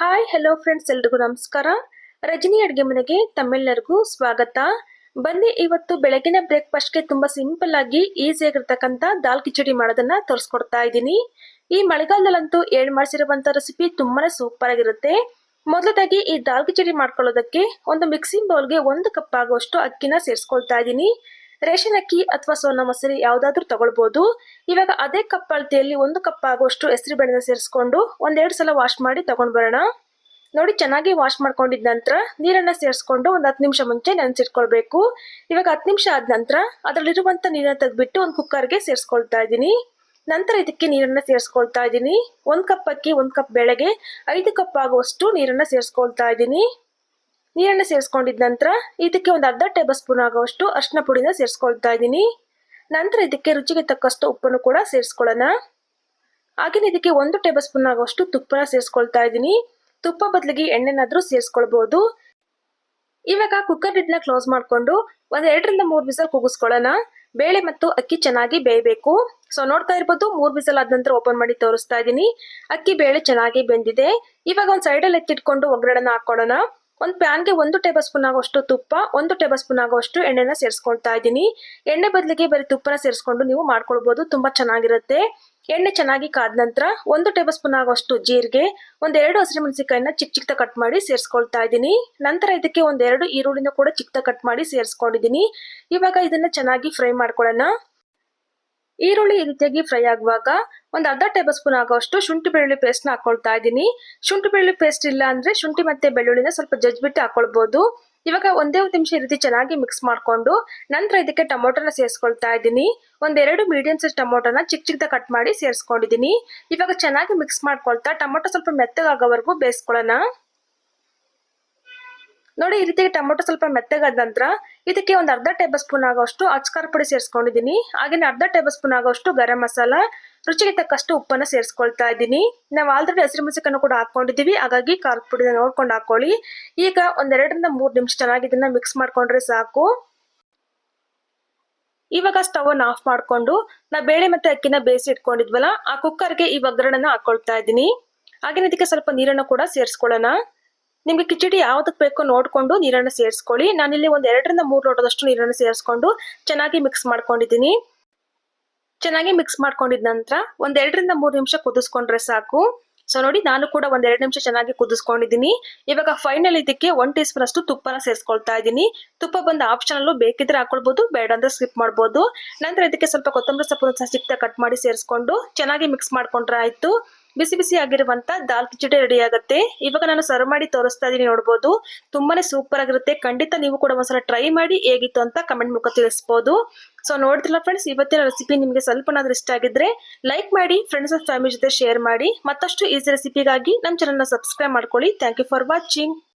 Hi hello friends ಎಲ್ರಿಗೂ ನಮಸ್ಕಾರ. ರಜನಿ ಅಡುಗೆ ಮನೆಗೆ ತಮ್ಮೆಲ್ಲರಿಗೂ ಸ್ವಾಗತ. ಬನ್ನಿ, ಇವತ್ತು ಬೆಳಗಿನ ಬ್ರೇಕ್ಫಾಸ್ಟ್ಗೆ ತುಂಬಾ ಸಿಂಪಲ್ ಆಗಿ ಈಸಿ ಆಗಿರ್ತಕ್ಕಂಥ ದಾಲ್ ಕಿಚಡಿ ಮಾಡೋದನ್ನ ತೋರಿಸ್ಕೊಡ್ತಾ ಇದ್ದೀನಿ. ಈ ಮಳೆಗಾಲದಲ್ಲಂತೂ ಏಳು ಮಾಡಿಸಿರುವಂತ ರೆಸಿಪಿ ತುಂಬಾನೇ ಸೂಪರ್ ಆಗಿರುತ್ತೆ. ಮೊದಲದಾಗಿ ಈ ದಾಲ್ ಕಿಚಡಿ ಮಾಡ್ಕೊಳ್ಳೋದಕ್ಕೆ ಒಂದು ಮಿಕ್ಸಿಂಗ್ ಬೌಲ್ಗೆ ಒಂದು ಕಪ್ ಆಗುವಷ್ಟು ಅಕ್ಕಿನ ಸೇರಿಸ್ಕೊಳ್ತಾ ಇದ್ದೀನಿ. ರೇಷನ್ ಅಕ್ಕಿ ಅಥವಾ ಸೋನಾ ಮಸೂರಿ ಯಾವ್ದಾದ್ರು ತಗೊಳ್ಬಹುದು ಇವಾಗ ಅದೇ ಕಪ್ ಅಳತೆಯಲ್ಲಿ ಒಂದು ಕಪ್ ಆಗುವಷ್ಟು ಹೆಸರು ಬೆಳೆನ ಸೇರಿಸ್ಕೊಂಡು ಒಂದೆರಡು ಸಲ ವಾಶ್ ಮಾಡಿ ತಗೊಂಡ್ ಬರೋಣ. ನೋಡಿ, ಚೆನ್ನಾಗಿ ವಾಶ್ ಮಾಡ್ಕೊಂಡಿದ ನಂತರ ನೀರನ್ನ ಸೇರಿಸ್ಕೊಂಡು ಒಂದು ಹತ್ತು ನಿಮಿಷ ಮುಂಚೆ ನೆನೆಸಿಟ್ಕೊಳ್ಬೇಕು. ಇವಾಗ ಹತ್ತು ನಿಮಿಷ ಆದ ನಂತರ ಅದರಲ್ಲಿರುವಂತ ನೀರನ್ನ ತೆಗೆದ್ಬಿಟ್ಟು ಒಂದು ಕುಕ್ಕರ್ಗೆ ಸೇರಿಸ್ಕೊಳ್ತಾ ಇದ್ದೀನಿ. ನಂತರ ಇದಕ್ಕೆ ನೀರನ್ನ ಸೇರಿಸ್ಕೊಳ್ತಾ ಇದ್ದೀನಿ. ಒಂದ್ ಕಪ್ ಅಕ್ಕಿ, ಒಂದ್ ಕಪ್ ಬೆಳೆಗೆ ಐದು ಕಪ್ ಆಗುವಷ್ಟು ನೀರನ್ನ ಸೇರಿಸ್ಕೊಳ್ತಾ ಇದ್ದೀನಿ. ನೀರನ್ನ ಸೇರಿಸ್ಕೊಂಡಿದ ನಂತರ ಇದಕ್ಕೆ ಒಂದು ಅರ್ಧ ಟೇಬಲ್ ಸ್ಪೂನ್ ಆಗುವಷ್ಟು ಅರ್ಶಿನ ಪುಡಿನ ಸೇರಿಸ್ಕೊಳ್ತಾ ಇದ್ದೀನಿ. ನಂತರ ಇದಕ್ಕೆ ರುಚಿಗೆ ತಕ್ಕಷ್ಟು ಉಪ್ಪನ್ನು ಕೂಡ ಸೇರಿಸ್ಕೊಳ್ಳೋಣ. ಹಾಗೆಯೇ ಇದಕ್ಕೆ ಒಂದು ಟೇಬಲ್ ಸ್ಪೂನ್ ಆಗುವಷ್ಟು ತುಪ್ಪನ ಸೇರಿಸ್ಕೊಳ್ತಾ ಇದ್ದೀನಿ. ತುಪ್ಪ ಬದಲಿಗೆ ಎಣ್ಣೆನಾದರೂ ಸೇರಿಸ್ಕೊಳ್ಬಹುದು ಇವಾಗ ಕುಕ್ಕರ್ ಲಿಡ್ನ ಕ್ಲೋಸ್ ಮಾಡಿಕೊಂಡು ಒಂದು ಎರಡರಿಂದ ಮೂರು ಬಿಸಲ್ ಕೂಗಿಸ್ಕೊಳ್ಳೋಣ ಬೇಳೆ ಮತ್ತು ಅಕ್ಕಿ ಚೆನ್ನಾಗಿ ಬೇಯಬೇಕು. ಸೊ ನೋಡ್ತಾ ಇರ್ಬೋದು ಮೂರು ಬಿಸಲ್ ಆದ ನಂತರ ಓಪನ್ ಮಾಡಿ ತೋರಿಸ್ತಾ ಇದ್ದೀನಿ. ಅಕ್ಕಿ, ಬೇಳೆ ಚೆನ್ನಾಗಿ ಬೆಂದಿದೆ. ಇವಾಗ ಒಂದು ಸೈಡಲ್ಲಿ ಎತ್ತಿಟ್ಕೊಂಡು ಒಗ್ಗರಣೆ ಹಾಕೊಳ್ಳೋಣ. ಒಂದು ಪ್ಯಾನ್ಗೆ ಒಂದು ಟೇಬಲ್ ಸ್ಪೂನ್ ಆಗುವಷ್ಟು ತುಪ್ಪ, ಒಂದು ಟೇಬಲ್ ಸ್ಪೂನ್ ಆಗುವಷ್ಟು ಎಣ್ಣೆನ ಸೇರಿಸ್ಕೊಳ್ತಾ ಇದ್ದೀನಿ. ಎಣ್ಣೆ ಬದಲಿಗೆ ಬರೀ ತುಪ್ಪನ ಸೇರಿಸ್ಕೊಂಡು ನೀವು ಮಾಡ್ಕೊಳ್ಬೋದು, ತುಂಬಾ ಚೆನ್ನಾಗಿರುತ್ತೆ. ಎಣ್ಣೆ ಚೆನ್ನಾಗಿ ಕಾದ ನಂತರ ಒಂದು ಟೇಬಲ್ ಸ್ಪೂನ್ ಆಗುವಷ್ಟು ಜೀರಿಗೆ ಒಂದೆರಡು ಹಸಿರು ಮೆಣಸಿಕಾಯಿನ ಚಿಕ್ಕ ಚಿಕ್ಕದ ಕಟ್ ಮಾಡಿ ಸೇರಿಸ್ಕೊಳ್ತಾ ಇದ್ದೀನಿ. ನಂತರ ಇದಕ್ಕೆ ಒಂದೆರಡು ಈರುಳ್ಳಿನ ಕೂಡ ಚಿಕ್ಕದ ಕಟ್ ಮಾಡಿ ಸೇರಿಸ್ಕೊಂಡಿದ್ದೀನಿ. ಇವಾಗ ಇದನ್ನ ಚೆನ್ನಾಗಿ ಫ್ರೈ ಮಾಡ್ಕೊಳ್ಳೋಣ. ಈರುಳ್ಳಿ ಈ ರೀತಿಯಾಗಿ ಫ್ರೈ ಆಗುವಾಗ ಒಂದು ಅರ್ಧ ಟೇಬಲ್ ಸ್ಪೂನ್ ಆಗುವಷ್ಟು ಶುಂಠಿ ಬೆಳ್ಳುಳ್ಳಿ ಪೇಸ್ಟ್ನ ಹಾಕೊಳ್ತಾ ಇದ್ದೀನಿ. ಶುಂಠಿ ಬೆಳ್ಳುಳ್ಳಿ ಪೇಸ್ಟ್ ಇಲ್ಲ ಅಂದ್ರೆ ಶುಂಠಿ ಮತ್ತೆ ಬೆಳ್ಳುಳ್ಳಿನ ಸ್ವಲ್ಪ ಜಜ್ಬಿಟ್ಟು ಹಾಕೊಳ್ಬಹುದು ಇವಾಗ ಒಂದೇ ಒಂದು ನಿಮಿಷ ಈ ರೀತಿ ಚೆನ್ನಾಗಿ ಮಿಕ್ಸ್ ಮಾಡ್ಕೊಂಡು ನಂತರ ಇದಕ್ಕೆ ಟೊಮೊಟೊನ ಸೇರಿಸ್ಕೊಳ್ತಾ ಇದ್ದೀನಿ. ಒಂದೆರಡು ಮೀಡಿಯಂ ಸೈಜ್ ಟೊಮೊಟೊನ ಚಿಕ್ಕ ಚಿಕ್ಕದ ಕಟ್ ಮಾಡಿ ಸೇರಿಸ್ಕೊಂಡಿದ್ದೀನಿ. ಇವಾಗ ಚೆನ್ನಾಗಿ ಮಿಕ್ಸ್ ಮಾಡ್ಕೊಳ್ತಾ ಟೊಮೊಟೊ ಸ್ವಲ್ಪ ಮೆತ್ತಗಾಗೋವರೆಗೂ ಬೇಯಿಸ್ಕೊಳ್ಳೋಣ. ನೋಡಿ, ಈ ರೀತಿ ಟೊಮೊಟೊ ಸ್ವಲ್ಪ ಮೆತ್ತಗಾದ ನಂತರ ಇದಕ್ಕೆ ಒಂದು ಅರ್ಧ ಟೇಬಲ್ ಸ್ಪೂನ್ ಆಗೋಷ್ಟು ಅಚ್ಕಾರ ಪುಡಿ ಸೇರಿಸ್ಕೊಂಡಿದ್ದೀನಿ. ಹಾಗೆಯೇ ಅರ್ಧ ಟೇಬಲ್ ಸ್ಪೂನ್ ಆಗೋಷ್ಟು ಗರಂ ಮಸಾಲ, ರುಚಿಗೆ ತಕ್ಕಷ್ಟು ಉಪ್ಪನ್ನ ಸೇರಿಸ್ಕೊಳ್ತಾ ಇದ್ದೀನಿ. ನಾವು ಆಲ್ರೆಡಿ ಹಸಿರು ಮೆಣಸಿಕನ್ನು ಕೂಡ ಹಾಕೊಂಡಿದ್ದೀವಿ ಹಾಗಾಗಿ ಖಾರದ ಪುಡಿನ ನೋಡ್ಕೊಂಡು ಹಾಕೊಳ್ಳಿ. ಈಗ ಒಂದೆರಡರಿಂದ ಮೂರು ನಿಮಿಷ ಚೆನ್ನಾಗಿ ಇದನ್ನ ಮಿಕ್ಸ್ ಮಾಡ್ಕೊಂಡ್ರೆ ಸಾಕು. ಇವಾಗ ಸ್ಟವ್ ಅನ್ನು ಆಫ್ ಮಾಡ್ಕೊಂಡು ನಾ ಬೇಳೆ ಮತ್ತೆ ಅಕ್ಕಿನ ಬೇಯಿಸಿ ಇಟ್ಕೊಂಡಿದ್ವಲ್ಲ, ಆ ಕುಕ್ಕರ್ಗೆ ಈ ಒಗ್ಗರಣೆನ ಹಾಕೊಳ್ತಾ ಇದ್ದೀನಿ. ಹಾಗೆ ಇದಕ್ಕೆ ಸ್ವಲ್ಪ ನೀರನ್ನು ಕೂಡ ಸೇರಿಸ್ಕೊಳ್ಳೋಣ. ನಿಮ್ಗೆ ಕಿಚಡಿ ಯಾವ್ದಕ್ ಬೇಕೋ ನೋಡ್ಕೊಂಡು ನೀರನ್ನು ಸೇರಿಸ್ಕೊಳ್ಳಿ. ನಾನಿಲ್ಲಿ ಒಂದು ಎರಡರಿಂದ ಮೂರು ಲೋಟದಷ್ಟು ನೀರನ್ನು ಸೇರಿಸ್ಕೊಂಡು ಚೆನ್ನಾಗಿ ಮಿಕ್ಸ್ ಮಾಡ್ಕೊಂಡಿದ್ದೀನಿ. ಚೆನ್ನಾಗಿ ಮಿಕ್ಸ್ ಮಾಡ್ಕೊಂಡಿದ ನಂತರ ಒಂದ್ ಎರಡರಿಂದ ಮೂರು ನಿಮಿಷ ಕುದಿಸ್ಕೊಂಡ್ರೆ ಸಾಕು. ಸೊ ನೋಡಿ ನಾನು ಕೂಡ ಒಂದ್ ಎರಡು ನಿಮಿಷ ಚೆನ್ನಾಗಿ ಕುದಿಸ್ಕೊಂಡಿದ್ದೀನಿ. ಇವಾಗ ಫೈನಲ್ ಇದಕ್ಕೆ ಒನ್ ಟೀ ಸ್ಪೂನ್ ಅಷ್ಟು ತುಪ್ಪನ ಸೇರಿಸ್ಕೊಳ್ತಾ ಇದ್ದೀನಿ. ತುಪ್ಪ ಬಂದ ಆಪ್ಷನ್ ಬೇಕಿದ್ರೆ ಹಾಕೊಳ್ಬಹುದು ಬೇಡ ಅಂದ್ರೆ ಸ್ಕಿಪ್ ಮಾಡ್ಬೋದು. ನಂತರ ಇದಕ್ಕೆ ಸ್ವಲ್ಪ ಕೊತ್ತಂಬರಿ ಸೊಪ್ಪು ಸಿಕ್ತ ಕಟ್ ಮಾಡಿ ಸೇರಿಸ್ಕೊಂಡು ಚೆನ್ನಾಗಿ ಮಿಕ್ಸ್ ಮಾಡ್ಕೊಂಡ್ರೆ ಆಯ್ತು. ಬಿಸಿ ಬಿಸಿ ಆಗಿರುವಂತ ದಾಲ್ ಕಿಚಡಿ ರೆಡಿ ಆಗುತ್ತೆ. ಇವಾಗ ನಾನು ಸರ್ವ್ ಮಾಡಿ ತೋರಿಸ್ತಾ ಇದೀನಿ ನೋಡಬಹುದು ತುಂಬಾನೇ ಸೂಪರ್ ಆಗಿರುತ್ತೆ. ಖಂಡಿತ ನೀವು ಕೂಡ ಒಂದ್ಸಲ ಟ್ರೈ ಮಾಡಿ ಹೇಗಿತ್ತು ಅಂತ ಕಮೆಂಟ್ ಮೂಲಕ ತಿಳಿಸಬಹುದು ಸೊ ನೋಡ್ತಿಲ್ಲ ಫ್ರೆಂಡ್ಸ್ ಇವತ್ತಿನ ರೆಸಿಪಿ ನಿಮಗೆ ಸ್ವಲ್ಪನಾದ್ರೂ ಇಷ್ಟ ಆಗಿದ್ರೆ ಲೈಕ್ ಮಾಡಿ ಫ್ರೆಂಡ್ಸ್ ಅಂಡ್ ಫ್ಯಾಮಿಲಿ ಜೊತೆ ಶೇರ್ ಮಾಡಿ. ಮತ್ತಷ್ಟು ಈಸಿ ರೆಸಿಪಿಗಾಗಿ ನಮ್ಮ ಚಾನಲ್ನ ಸಬ್ಸ್ಕ್ರೈಬ್ ಮಾಡ್ಕೊಳ್ಳಿ. Thank you for watching